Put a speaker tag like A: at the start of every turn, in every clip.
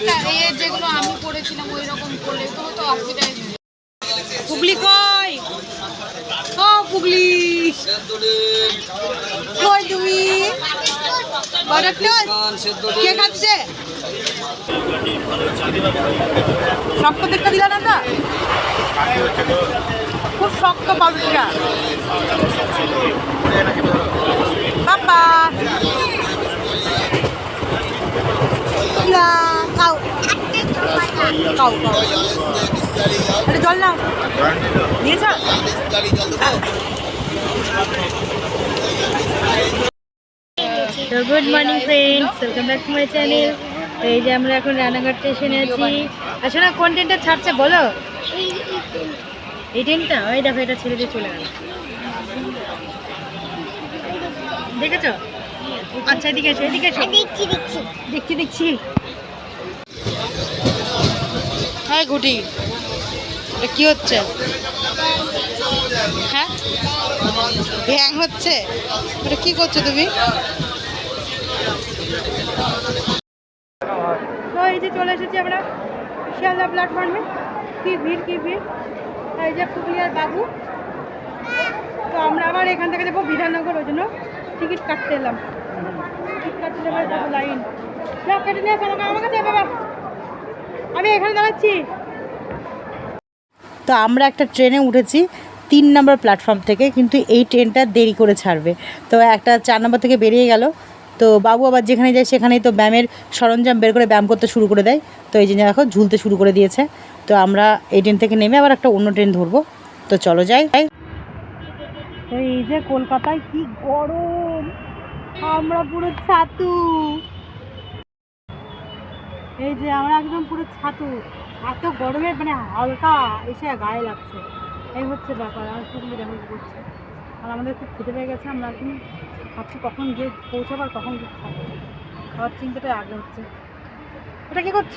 A: এই যেগুলো আমি পড়েছিলাম ওই রকম করলে তো তো
B: কে খাচ্ছে? শক্ত দেখতে দিলা না খুব শক্ত পাউরুটিটা। বাবা ইয়া খাও খাও খাও। এটা জল নিয়েছ
C: তো good morning friends welcome back to my channel এই যে আমরা এখন রানাঘাট স্টেশনে আছি। আসলে না কোন ট্রেনটা ছাড়ছে বলো? এই ট্রেনটা ওই দেখো এটা ছেড়ে দিয়ে চলে গেল। দেখেছ? আচ্ছা এদিকে এসো এদিকে এসো। দেখছি দেখছি। দেখছি দেখছি।
B: হ্যাঁ গুটি। এটা কি হচ্ছে? হ্যাঁ? ব্যাং হচ্ছে? এটা কি করছ তুমি?
C: তো এই যে চলে এসেছি আমরা শিয়ালদা প্ল্যাটফর্মে কি ভিড় কি ভিড়? এই যে পুরুলিয়ার বাবু। তো আমরা আবার এখান থেকে যাব বিধাননগর, ওই জন্য টিকিট কাটতে এলাম। টিকিট কাটতে যাব লাইন কেটে নিয়ে আমাকে কাছে বাবা। আমি এখানে দাঁড়াচ্ছি।
B: তো আমরা একটা ট্রেনে উঠেছি তিন নম্বর প্ল্যাটফর্ম থেকে কিন্তু এই ট্রেনটা দেরি করে ছাড়বে। তো একটা চার নম্বর থেকে বেরিয়ে গেল। তো বাবু আবার যেখানে যায় সেখানেই তো ব্যায়ামের সরঞ্জাম বের করে ব্যায়াম করতে শুরু করে দেয়। তো এই যে দেখো ঝুলতে শুরু করে দিয়েছে। তো আমরা এই ট্রেন থেকে নেমে আবার একটা অন্য ট্রেন ধরবো। তো চলো যাই।
C: তো এই যে কলকাতায় কি গরম! আমরা পুরো ছাতু। এই যে আমরা একদম পুরো ছাতু, এত গরমে মানে হালকা এসে গায়ে লাগছে। এই হচ্ছে ব্যাপার, আর সেগুলো কি করছে আর আমাদের খুব খেতে পেয়ে গেছে, আমরা এখন ভাবছি কখন গিয়ে পৌঁছাবো আর কখন গিয়ে খাব। খাওয়ার চিন্তাটা আগে হচ্ছে। এটা কি করছ?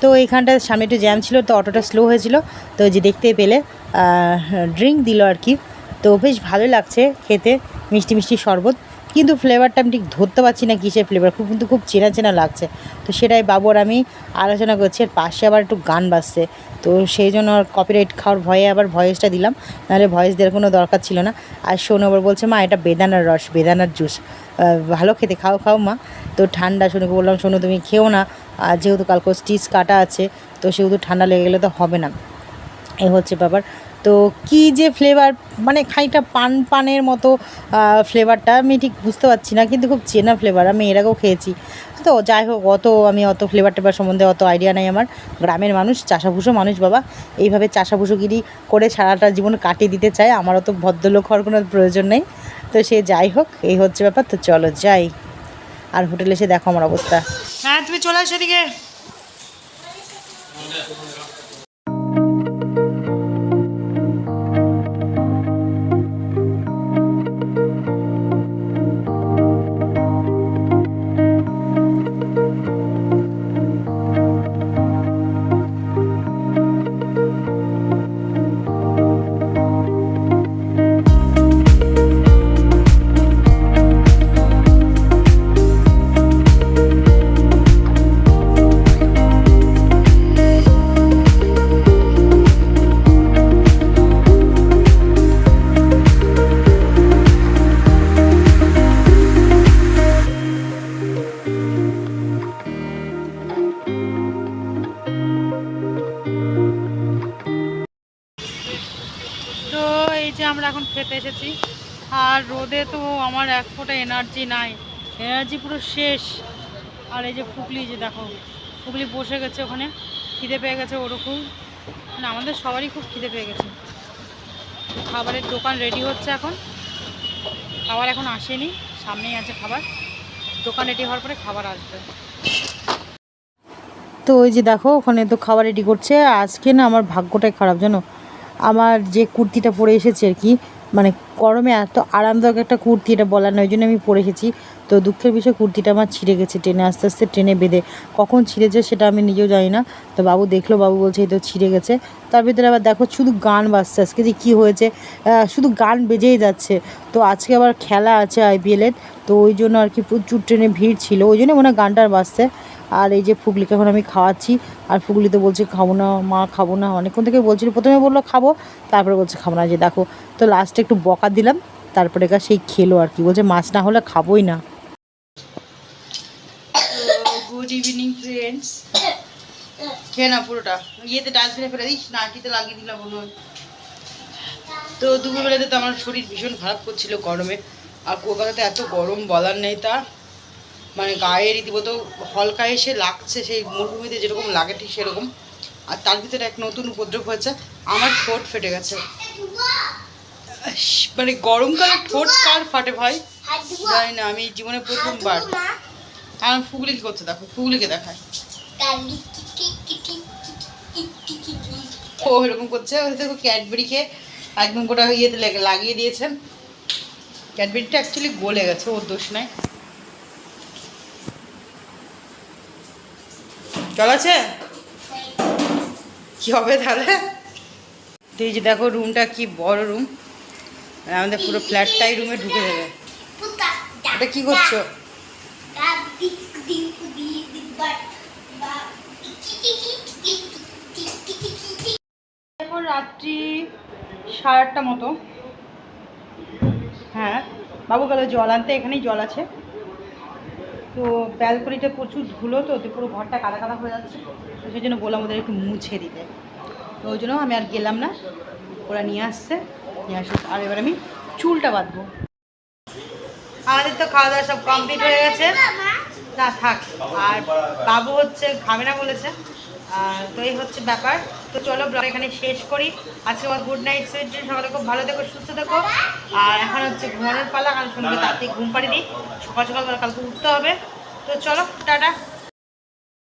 B: তো এইখানটায় সামনে একটু জ্যাম ছিল, তো অটোটা স্লো হয়েছিল। তো যে দেখতে পেলে ড্রিঙ্ক দিল আর কি। তো বেশ ভালো লাগছে খেতে, মিষ্টি মিষ্টি শরবত। কিন্তু ফ্লেভারটা আমি ঠিক ধরতে পারছি না কিসের ফ্লেভার খুব কিন্তু খুব চেনা চেনা লাগছে। তো সেটাই বাবু আর আমি আলোচনা করছি, আর পাশে আবার একটু গান বাজছে। তো সেই জন্য কপিরাইট খাওয়ার ভয়ে আবার ভয়েসটা দিলাম। নাহলে ভয়েস দেওয়ার কোনো দরকার ছিল না। আর শোনো আবার বলছে, মা, এটা বেদানার রস, বেদানার জুস ভালো খেতে, খাও খাও মা। তো ঠান্ডা শোনুকে বললাম, শোনো, তুমি খেও না। আর যেহেতু কালকে স্টিচ কাটা আছে, তো সেহেতু ঠান্ডা লেগে গেলে তো হবে না। এ হচ্ছে ব্যাপার। তো কি যে ফ্লেভার মানে খানিকটা পান, পানের মতো ফ্লেভারটা আমি ঠিক বুঝতে পারছি না, কিন্তু খুব চেনা ফ্লেভার আমি এর আগেও খেয়েছি। তো যাই হোক, অত আমি অত ফ্লেভার টেভার সম্বন্ধে অত আইডিয়া নেই আমার। গ্রামের মানুষ, চাষাভুষো মানুষ, বাবা। এইভাবে চাষাভুষোগিরি করে সারাটা জীবন কাটিয়ে দিতে চায় আমার অত ভদ্রলোক হওয়ার কোনো প্রয়োজন নেই। তো সে যাই হোক, এই হচ্ছে ব্যাপার, তো চলো যাই। আর হোটেলে এসে দেখো আমার অবস্থা।
C: হ্যাঁ তুমি চলে আসো এদিকে। খেতে এসেছি। আর রোদে তো আমার এক ফোঁটা এনার্জি নাই। এনার্জি পুরো শেষ। আর এই যে ফুকলি, যে দেখো, ফুকলি বসে গেছে ওখানে। খিদে পেয়ে গেছে ওরকম। মানে আমাদের সবারই খুব খিদে পেয়ে গেছে। খাবারের দোকান রেডি হচ্ছে এখন। খাবার এখন আসেনি। সামনেই আছে খাবার। দোকান রেডি হওয়ার পরে খাবার আসবে।
B: তো ওই যে দেখো, ওখানে তো খাবার রেডি করছে। আজকে না আমার ভাগ্যটাই খারাপ, জানো? আমার যে কুর্তিটা পরে এসেছে আর কি মানে গরমে এত আরামদায়ক একটা কুর্তি এটা বলার নয় জন্য আমি পরে এসেছি। তো দুঃখের বিষয়, কুর্তিটা আমার ছিঁড়ে গেছে ট্রেনে আস্তে আস্তে ট্রেনে বেঁধে। কখন ছিঁড়েছে সেটা আমি নিজেও জানি না। তো বাবু দেখল, বাবু বলছে এই তো ছিঁড়ে গেছে। তার ভিতরে আবার দেখো শুধু গান বাজছে আজকে যে কী হয়েছে। শুধু গান বেজেই যাচ্ছে। তো আজকে আবার খেলা আছে আইপিএলের তো ওই জন্য আর কি প্রচুর ট্রেনে ভিড় ছিল। ওই জন্য মনে হয় গানটা আর বাজছে। আর এই যে ফুগলিকে এখন আমি খাওয়াচ্ছি, আর ফুগলি তো বলছে, খাব না, মা, খাব না। অনেকক্ষণ থেকে বলছিল, প্রথমে বলল খাব, তারপরে বলছে খাব না। যে দেখো, তো লাস্টে একটু বকা দিলাম, তারপরে সেই খেলো আর কি, বলছে, মাছ না হলে খাবোই না। গুড ইভিনিং ফ্রেন্ডস খেয়ে না, পুরোটা। ইয়েতে ডাস্টবিনে ফেলে দিস নাটিতে লাগিয়ে দিলাম মনে তো দুপুরবেলাতে তো আমার শরীর ভীষণ খারাপ করছিল গরমে। আর কলকাতাতে এত গরম বলার নেই তা। মানে গায়ে রীতিমতো হলকা এসে লাগছে, সেই মরুভূমিতে যেরকম লাগে ঠিক সেরকম। আর তার ভিতরে এক নতুন উপদ্রব হয়েছে, আমার ঠোঁট ফেটে গেছে। মানে গরমকালে ঠোঁট কার ফাটে ভাই? জানি না, আমি জীবনে প্রথমবার। আমার ফুগলি কি করছে দেখো, ফুগলিকে দেখায় ও এরকম করছে দেখো ক্যাডবেরি খেয়ে একদম গোটা ইয়েতে লাগিয়ে দিয়েছেন ক্যাডবেরিটা অ্যাকচুয়ালি গলে গেছে ওর দোষ নাই। জল আছে? কি হবে তাহলে? এই যে দেখো রুমটা কি বড় রুম। আমাদের পুরো ফ্ল্যাটটাই রুমে ঢুকে যাবে। এটা কি করছ? রাত্রি সাড়ে আটটা মতো। হ্যাঁ বাবু গেল জল আনতে, এখানেই জল আছে। তো ব্যালকনিটা প্রচুর ধুলো তো তো পুরো ঘরটা কাদা কাদা হয়ে যাচ্ছে। তো সেই জন্য বললাম ওদের একটু মুছে দিতে। তো ওই জন্য আমি আর গেলাম না। ওরা নিয়ে আসছে। নিয়ে আসুক আর এবার আমি চুলটা বাঁধবো। আমাদের তো খাওয়া দাওয়া সব কমপ্লিট হয়ে গেছে। না, থাক। আর বাবু হচ্ছে খাবে না বলেছে তো এই হচ্ছে ব্যাপার। তো চলো ব্লগ এখানে শেষ করি। আজকে আমার গুড নাইট সুইট সকালে খুব ভালো থেকো, সুস্থ থেকো। আর এখন হচ্ছে ঘুমানোর পালা, কারণ সন্ধ্যে তাড়াতাড়ি ঘুম পাড়ি পাড়িনি। সকাল সকাল কালকে উঠতে হবে। তো চলো, টাটা।